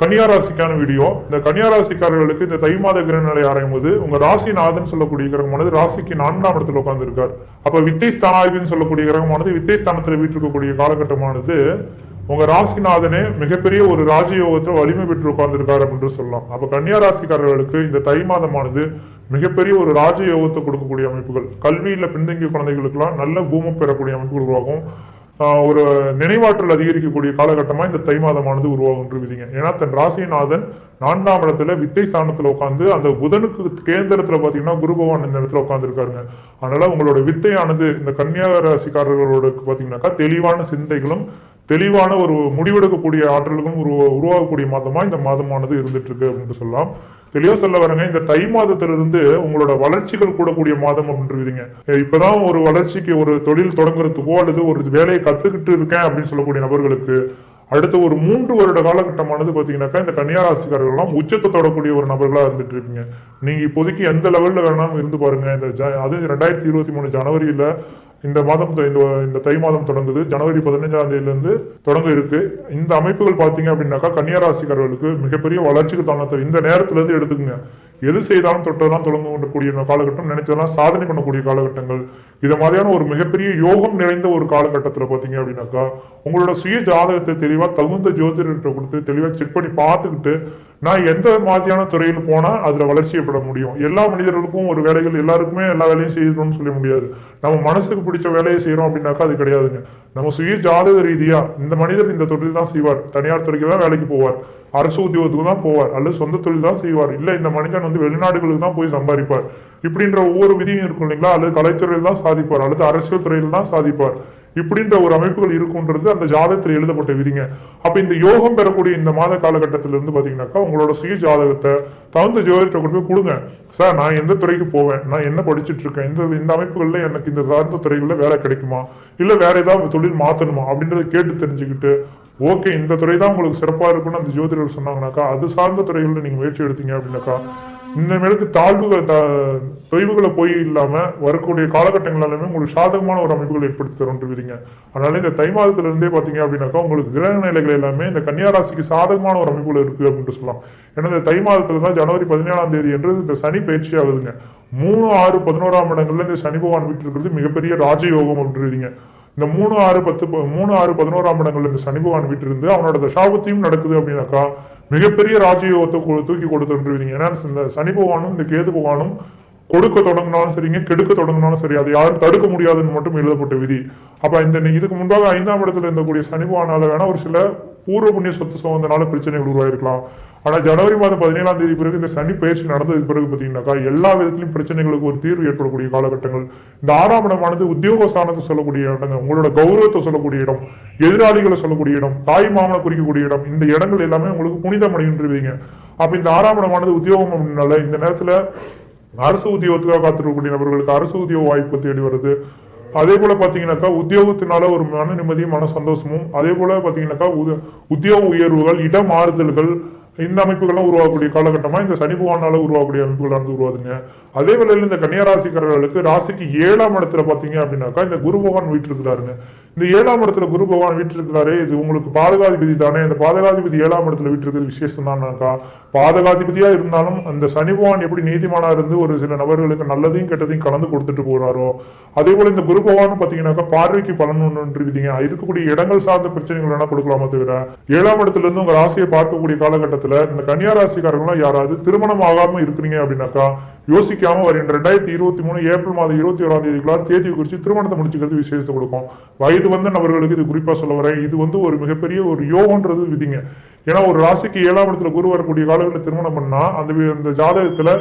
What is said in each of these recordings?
கன்னியாராசிக்கான video. இந்த கன்னியாராசிக்காரர்களுக்கு இந்த தை மாத கிரகநிலை ஆராயும் போது உங்க ராசிநாதன் சொல்லக்கூடிய கிரகமானது ராசிக்கு நான்காம் இடத்துல உட்கார்ந்துருக்கார். அப்ப வித்தை ஸ்தானாதிபதினு சொல்லக்கூடிய கிரகமானது வித்தை ஸ்தானத்துல வீட்டிருக்கக்கூடிய காலகட்டமானது உங்க ராசிநாதனே மிகப்பெரிய ஒரு ராஜயோகத்தை வலிமை பெற்று உட்கார்ந்துருக்காரு அப்படின்னு சொல்லலாம். அப்ப கன்னியாராசிக்காரர்களுக்கு இந்த தை மாதமானது மிகப்பெரிய ஒரு ராஜயோகத்தை கொடுக்கக்கூடிய அமைப்புகள். கல்வியில பின்தங்கிய குழந்தைகளுக்கு எல்லாம் நல்ல பூமம் பெறக்கூடிய அமைப்புகள் உருவாகும். ஒரு நினைவாற்றல் அதிகரிக்கக்கூடிய காலகட்டமா இந்த தை மாதமானது உருவாகும் விதிங்க. ஏன்னா தன் ராசிநாதன் நான்காம் இடத்துல வித்தை ஸ்தானத்துல உட்காந்து அந்த புதனுக்கு கேந்திரத்துல பாத்தீங்கன்னா குரு பகவான் இந்த இடத்துல உட்காந்துருக்காருங்க அதனால உங்களோட வித்தையானது இந்த கன்னியா ராசிக்காரர்களோட பாத்தீங்கன்னாக்கா தெளிவான சிந்தைகளும் தெளிவான ஒரு முடிவெடுக்கக்கூடிய ஆற்றலுக்கும் உருவா உருவாகக்கூடிய மாதமா இந்த மாதமானது இருந்துட்டு இருக்கு அப்படின்னு சொல்லலாம். தெளிவா சொல்ல வரேங்க இந்த தை மாதத்திலிருந்து உங்களோட வளர்ச்சிகள் கூடக்கூடிய மாதம் அப்படின்றீங்க. இப்பதான் ஒரு வளர்ச்சிக்கு ஒரு தொழில் தொடங்குறதுக்கோ அல்லது ஒரு வேலையை கத்துக்கிட்டு இருக்கேன் அப்படின்னு சொல்லக்கூடிய நபர்களுக்கு அடுத்த ஒரு மூன்று வருட காலகட்டமானது பாத்தீங்கன்னாக்கா இந்த கன்னியாராசிக்காரர்கள்லாம் உச்சத்தை தொடக்கூடிய ஒரு நபர்களா இருந்துட்டு இருப்பீங்க நீங்க இப்போதைக்கு எந்த லெவல்ல வேணாலும் இருந்து பாருங்க. இந்த ஜ- அது ரெண்டாயிரத்தி இருபத்தி மூணு ஜனவரியில இந்த மாதம் இந்த இந்த தை மாதம் தொடங்குது. ஜனவரி பதினஞ்சாம் தேதியிலிருந்து தொடங்க இருக்கு. இந்த அமைப்புகள் பார்த்தீங்க அப்படின்னாக்கா கன்னியாராசிக்காரர்களுக்கு மிகப்பெரிய வளர்ச்சிக்கு தானத்தை இந்த நேரத்துல இருந்து எடுத்துக்கங்க. எது செய்தாலும் தொட்டதெல்லாம் தொடங்க கொண்டக்கூடிய காலகட்டம் நினைச்சதெல்லாம் சாதனை பண்ணக்கூடிய காலகட்டங்கள். இது மாதிரியான ஒரு மிகப்பெரிய யோகம் நிறைந்த ஒரு காலகட்டத்துல பாத்தீங்க அப்படின்னாக்கா உங்களோட சுய ஜாதகத்தை தெளிவா தகுந்த ஜோதிடர்கிட்ட கொடுத்து தெளிவா செக் பண்ணி பார்த்துக்கிட்டு நான் எந்த மாதிரியான துறையில் போனா அதுல வளர்ச்சி ஏற்பட முடியும்? எல்லா மனிதர்களுக்கும் ஒரு வேலைகள் எல்லாருக்குமே எல்லா வேலையும் செய்யணும்னு சொல்ல முடியாது. நம்ம மனசுக்கு பிடிச்ச வேலையை செய்யறோம் அப்படின்னாக்கா அது கிடையாதுங்க. நம்ம சுய ஜாதக ரீதியா இந்த மனிதர் இந்த தொழில் தான் செய்வார். தனியார் துறைக்கு தான் வேலைக்கு போவார். அரசு உத்தியோகத்துக்கு தான் போவார். அல்லது சொந்த தொழில் தான் செய்வார். இல்ல இந்த மனிதன் வந்து வெளிநாடுகளுக்கு தான் போய் சம்பாதிப்பார். இப்படின்ற ஒவ்வொரு விதியும் இருக்கும் இல்லைங்களா? அல்லது கலைத்துறையில் தான் சாதிப்பார். அல்லது அரசியல் துறையில் தான் சாதிப்பார். இப்படின்ற ஒரு அமைப்புகள் இருக்குன்றது அந்த ஜாதகத்தில் எழுதப்பட்ட விதிங்க. அப்ப இந்த யோகம் பெறக்கூடிய இந்த மாத காலகட்டத்தில இருந்து பாத்தீங்கன்னாக்கா உங்களோட சுய ஜாதகத்தை தகுந்த ஜோதிடத்தை கொண்டு போய் கொடுங்க. சார் நான் எந்த துறைக்கு போவேன்? நான் என்ன படிச்சிட்டு இருக்கேன்? இந்த இந்த அமைப்புகள்ல எனக்கு இந்த சார்ந்த துறைகள்ல வேலை கிடைக்குமா? இல்ல வேற ஏதாவது தொழில் மாத்தணுமா? அப்படின்றத கேட்டு தெரிஞ்சுக்கிட்டு ஓகே இந்த துறை தான் உங்களுக்கு சிறப்பா இருக்கும்னு அந்த ஜோதிடர் சொன்னாங்கனாக்கா அது சார்ந்த துறைகளில் நீங்க முயற்சி எடுத்தீங்க அப்படின்னாக்கா இந்த மேலுக்கு தாழ்வுகள் த- தொய்வுகளை போய் இல்லாம வரக்கூடிய காலகட்டங்கள் எல்லாமே உங்களுக்கு சாதகமான ஒரு அமைப்புகள் ஏற்படுத்தி தருன்றீங்க அதனால இந்த தை மாதத்துல இருந்தே பாத்தீங்க அப்படின்னாக்கா உங்களுக்கு கிரக நிலைகள் எல்லாமே இந்த கன்னியாராசிக்கு சாதகமான ஒரு அமைப்புகள் இருக்கு அப்படின்னு சொல்லலாம். ஏன்னா இந்த தை மாதத்துல தான் ஜனவரி பதினேழாம் தேதி என்று இந்த சனி பயிற்சி ஆகுதுங்க. மூணு ஆறு பதினோராம் இடங்கள்ல இந்த சனி பகவான் வீட்டில் இருக்கிறது மிகப்பெரிய ராஜயோகம் அப்படின்றீங்க இந்த மூணு ஆறு பத்து மூணு ஆறு பதினோராம் இடங்கள்ல இந்த சனி பகவான் வீட்டு இருந்து அவனோட தசாபத்தையும் நடக்குது அப்படின்னாக்கா மிகப்பெரிய ராஜயோகத்தை தூக்கி கொடுத்துருவீங்க ஏன்னா இந்த சனி பகவானும் இந்த கேது பகவானும் கொடுக்க தொடங்கினாலும் சரிங்க கெடுக்க தொடங்கினாலும் சரி அதை யாரும் தடுக்க முடியாதுன்னு மட்டும் எழுதப்பட்ட விதி. அப்ப இந்த இதுக்கு முன்பாக ஐந்தாம் இடத்துல இருந்தக்கூடிய சனி பகவானால வேணா ஒரு சில பூர்வ புண்ணிய சொத்து சோகந்தனால பிரச்சனைகள் உருவாயிருக்கலாம். ஆனா ஜனவரி மாதம் பதினேழாம் தேதி பிறகு இந்த சனி பயிற்சி நடந்ததுக்கு பிறகு பாத்தீங்கன்னாக்கா எல்லா விதத்திலும் பிரச்சனைகளுக்கு ஒரு தீர்வு ஏற்படக்கூடிய காலகட்டங்கள். இந்த ஆறாம் இடமானது உத்தியோகஸ்தானத்தை சொல்லக்கூடிய இடங்கள் உங்களோட கௌரவத்தை சொல்லக்கூடிய இடம் எதிராளிகளை சொல்லக்கூடிய இடம் தாய் மாமனை குறிக்கக்கூடிய இடம் இந்த இடங்கள் எல்லாமே உங்களுக்கு புனிதமடைகின்றீங்க அப்ப இந்த ஆறாம் இடமானது உத்தியோகம் அப்படின்னால இந்த நேரத்துல அரசு உத்தியோகத்துக்காக காத்திருக்கக்கூடிய நபர்களுக்கு அரசு உத்தியோக வாய்ப்பு தேடி வருது. அதே போல பாத்தீங்கன்னாக்கா உத்தியோகத்தினால ஒரு மன நிம்மதியும் மன சந்தோஷமும் அதே போல பாத்தீங்கன்னாக்கா உத- உத்தியோக உயர்வுகள் இட மாறுதல்கள் இந்த அமைப்புகள்லாம் உருவாகக்கூடிய காலகட்டமா இந்த சனி பகவானால் உருவாகக்கூடிய அமைப்புகள் வந்து உருவாதுங்க அதே வேளையில் இந்த கன்னியராசிக்காரர்களுக்கு ராசிக்கு ஏழாம் இடத்துல பாத்தீங்க அப்படின்னாக்கா இந்த குரு பகவான் வீட்டிருக்கிறாருங்க. இந்த ஏழாம் இடத்துல குரு பகவான் வீட்டிருக்கிறாரு இது உங்களுக்கு பாதகாதிபதி தானே. இந்த பாதகாதிபதி ஏழாம் இடத்துல வீட்டு இருக்கிறது விசேஷம் தானாக்கா பாதகாதிபதியா இருந்தாலும் அந்த சனிபகவான் எப்படி நீதிமானா இருந்து ஒரு சில நபர்களுக்கு நல்லதையும் கெட்டதையும் கலந்து கொடுத்துட்டு போறாரோ அதே போல இந்த குரு பகவான் பாத்தீங்கன்னாக்கா பார்வைக்கு பலன் ஒன்று இருக்கக்கூடிய இடங்கள் சார்ந்த பிரச்சனைகள் வேணா கொடுக்கலாமா தவிர ஏழாம் இடத்துல இருந்து உங்க ராசியை பார்க்கக்கூடிய காலகட்டத்துல இந்த கன்னியா ராசிக்காரர்களும் யாராவது திருமணம் ஆகாம இருக்கிறீங்க அப்படின்னாக்கா யோசிக்காம வருகின்ற ரெண்டாயிரத்தி இருபத்தி மூணு ஏப்ரல் மாதம் இருபத்தி ஓராம் தேதிக்குள்ளார் தேதி குறித்து திருமணத்தை முடிச்சுக்கிறது விசேஷத்தை கொடுக்கும். வயது வந்த நபர்களுக்கு இது குறிப்பா சொல்ல வரேன். இது வந்து ஒரு மிகப்பெரிய ஒரு யோகன்றது விதிங்க. ஏன்னா ஒரு ராசிக்கு ஏழாம் இடத்துல குரு வரக்கூடிய காலங்களில் திருமணம் பண்ணா அந்த அந்த ஜாதகத்துல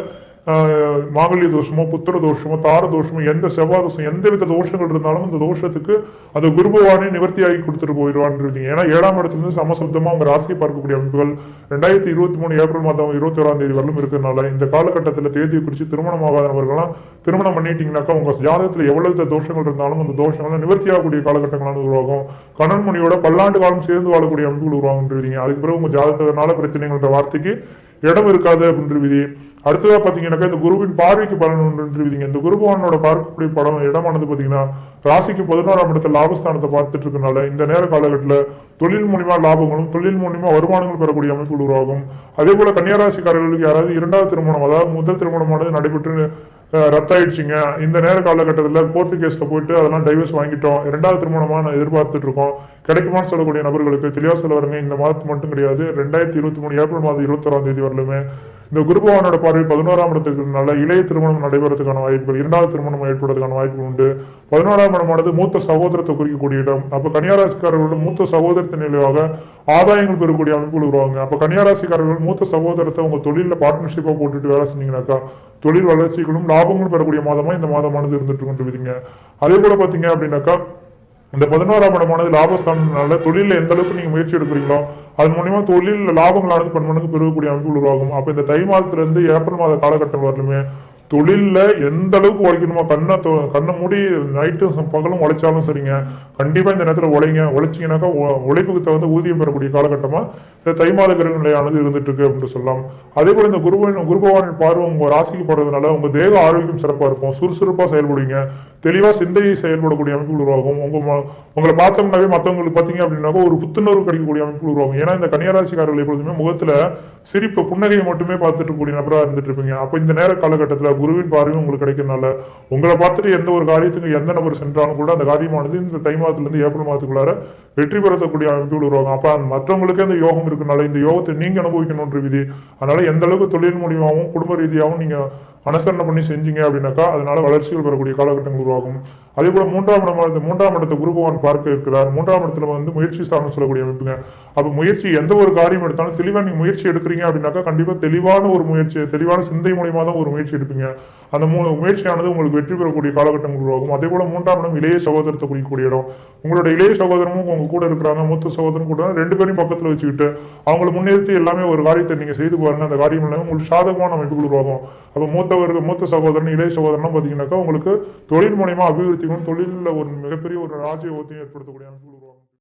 மாங்கல்ய தோஷமோ புத்திர தோஷமோ தார தோஷமோ எந்த செவ்வாய் தோஷம் எந்த வித தோஷங்கள் இருந்தாலும் அந்த தோஷத்துக்கு அந்த குருபவானே நிவர்த்தி நிவர்த்தியாகி கொடுத்துட்டு போயிடுவான்றீங்க. ஏன்னா ஏழாம் இடத்துல இருந்து சமசப்தமா உங்க ராசியை பார்க்கக்கூடிய அமைப்புகள் ரெண்டாயிரத்தி இருபத்தி மூணு ஏப்ரல் மாதம் இருபத்தி ஓராம் தேதி வரலும் இருக்கிறதுனால இந்த காலகட்டத்தில் தேதியை குறித்து திருமணம் ஆகாதவர்கள்லாம் திருமணம் பண்ணிட்டீங்கன்னாக்கா உங்க ஜாதகத்தில் எவ்வளவு வித தோஷங்கள் இருந்தாலும் அந்த தோஷங்கள்லாம் நிவர்த்தி ஆகக்கூடிய காலகட்டங்களான உருவாகும். கணன்மணியோட பல்லாண்டு காலம் சேர்ந்து வாழக்கூடிய அமைப்புகள் உருவாகுன்றீங்க. அதுக்கு பிறகு உங்க ஜாதகத்தினால பிரச்சனைகள்ன்ற வார்த்தைக்கு இடம் இருக்காது அப்படின்ற விதி. அடுத்ததா பாத்தீங்கன்னாக்கா இந்த குருவின் பார்வைக்கு பலன் ஒன்று விதிங்க. இந்த குருபவானோட பார்க்கக்கூடிய படம் இடமானது பாத்தீங்கன்னா ராசிக்கு பதினோராம் இடத்துல லாபஸ்தானத்தை பார்த்துட்டு இருக்கனால இந்த நேர காலகட்டத்துல தொழில் மூலியமா லாபங்களும் தொழில் மூலியமா வருமானங்கள் பெறக்கூடிய அமைப்புகள் உருவாகும். அதே போல கன்னியாராசிக்காரர்களுக்கு யாராவது இரண்டாவது திருமணம் அதாவது முதல் திருமணமானது நடைபெற்று ரத்தாயிடுச்சுங்க. இந்த நேர காலகட்டத்துல கோர்ட்டு கேஸில் போயிட்டு அதெல்லாம் டைவர்ஸ் வாங்கிட்டோம். இரண்டாவது திருமணமா நான் எதிர்பார்த்துட்டு இருக்கோம். கிடைக்குமான்னு சொல்லக்கூடிய நபர்களுக்கு தெளிவா சொல்ல வரங்க இந்த மாதத்து மட்டும் கிடையாது ரெண்டாயிரத்தி இருபத்தி மூணு ஏப்ரல் மாதம் இருபத்தொறாம் தேதி வரலுமே. இந்த குருபவானோட பார்வை பதினோராம் இடத்துக்குனால இளைய திருமணம் நடைபெறதுக்கான வாய்ப்புகள் இரண்டாவது திருமணம் ஏற்படுறதுக்கான வாய்ப்புகள் உண்டு. பதினோராம் இடமானது மூத்த சகோதரத்தை குறிக்கக்கூடிய இடம். அப்ப கன்னியாராசிக்காரர்கள் மூத்த சகோதரத்தின் நிலையாக ஆதாயங்கள் பெறக்கூடிய அமைப்புகள் உருவாங்க அப்ப கன்னியாராசிக்காரர்கள் மூத்த சகோதரத்தை உங்க தொழில பார்ட்னர்ஷிப்பா போட்டுட்டு வேலை செஞ்சீங்கன்னாக்கா தொழில் வளர்ச்சிகளும் லாபங்களும் பெறக்கூடிய மாதமா இந்த மாதமானது இருந்துட்டு கொண்டு விதிங்க. அதே போல பாத்தீங்க அப்படின்னாக்கா இந்த பதினோராம் இடமானது லாபஸ்தானம்னால தொழில எந்த அளவுக்கு நீங்க முயற்சி எடுக்கிறீங்களோ அதன் மூலியமா தொழில் லாபங்களானது பன்மடங்கு பெருகக்கூடிய அமைப்பு உருவாகும். அப்ப இந்த தை மாதத்துல இருந்து ஏப்ரல் மாத காலகட்டம் வரலுமே தொழில்ல எந்த அளவுக்கு உழைக்கணுமோ கண்ணை கண்ணை மூடி நைட்டும் பகலும் உழைச்சாலும் சரிங்க. கண்டிப்பா இந்த நேரத்துல உழைங்க. உழைச்சீங்கன்னாக்கா உழைப்புக்கு தகுந்த ஊதியம் பெறக்கூடிய காலகட்டமா இந்த தை மாத கிரக நிலையானது இருந்துட்டு இருக்கு அப்படின்னு சொல்லலாம். அதே போல இந்த குருவின் குரு பகவானின் பார்வை உங்க ராசிக்கு போடுறதுனால உங்க தேக ஆரோக்கியம் சிறப்பா இருக்கும். சுறுசுறுப்பா செயல்படுவீங்க. தெளிவா சிந்தையை செயல்படக்கூடிய அமைப்புகள் உருவாகும். உங்க உங்களை பார்த்தோம்னாவே மற்றவங்களுக்கு பாத்தீங்க அப்படின்னாக்கா ஒரு புத்துணர்வு கிடைக்கக்கூடிய அமைப்புகள் உருவாகும். ஏன்னா இந்த கன்னியராசிக்காரர்கள் எப்பொழுதுமே முகத்துல சிரிப்பு புன்னகையை மட்டுமே பார்த்துட்டு கூடிய நபரா இருந்துட்டு இருப்பீங்க. அப்ப இந்த நேர காலகட்டத்துல குருவின் பார்வையும் உங்களுக்கு கிடைக்கிறனால உங்களை பார்த்துட்டு எந்த ஒரு காரியத்துக்கு எந்த நபர் சென்றாலும் கூட அந்த காரியமானது இந்த தை மாதத்துல இருந்து ஏப்ரல் மாதத்துக்குள்ளார வெற்றி பெறக்கூடிய அமைப்புகள் உருவாகும். அப்ப மற்றவங்களுக்கே அந்த யோகம் இருக்கனால இந்த யோகத்தை நீங்க அனுபவிக்கணும்ன்ற விதி. அதனால எந்த அளவுக்கு தொழில் மூலியமாகவும் குடும்ப ரீதியாகவும் நீங்க அனுசரணை பண்ணி செஞ்சீங்க அப்படின்னாக்கா அதனால வளர்ச்சிகள் பெறக்கூடிய காலகட்டங்கள் உருவாகும். அதே போல மூன்றாம் இடமானது மூன்றாம் இடத்தை குரு பகவான் பார்க்க இருக்கிறார். மூன்றாம் இடத்துல வந்து முயற்சி ஸ்தானம் சொல்லக்கூடிய அமைப்புங்க. அப்ப முயற்சி எந்த ஒரு காரியம் எடுத்தாலும் தெளிவா நீங்க முயற்சி எடுக்கிறீங்க அப்படின்னாக்கா கண்டிப்பா தெளிவான ஒரு முயற்சி தெளிவான சிந்தை மூலியமா தான் ஒரு முயற்சி எடுப்பீங்க. அந்த மூ முயற்சியானது உங்களுக்கு வெற்றி பெறக்கூடிய காலகட்டம் உருவாகும். அதே போல மூன்றாம் இடம் இளைய சகோதரத்தை குறிக்கக்கூடிய இடம். உங்களோட இளைய சகோதரமும் உங்க கூட இருக்கிறாங்க மூத்த சகோதரன் கூட ரெண்டு பேரையும் பக்கத்துல வச்சுக்கிட்டு அவங்களை முன்னேற்றி எல்லாமே ஒரு காரியத்தை நீங்க செய்து பாருங்க. அந்த காரியம் எல்லாமே உங்களுக்கு சாதகமான அமைப்புகள் உருவாகும். அப்ப மூத்தவர்கள் மூத்த சகோதரன் இளைய சகோதரன் பாத்தீங்கன்னாக்கா உங்களுக்கு தொழில் மூலியமா அபிவிருத்திகளும் தொழிலில் ஒரு மிகப்பெரிய ஒரு ராஜயோகத்தையும் ஏற்படுத்தக்கூடிய அமைப்புகள்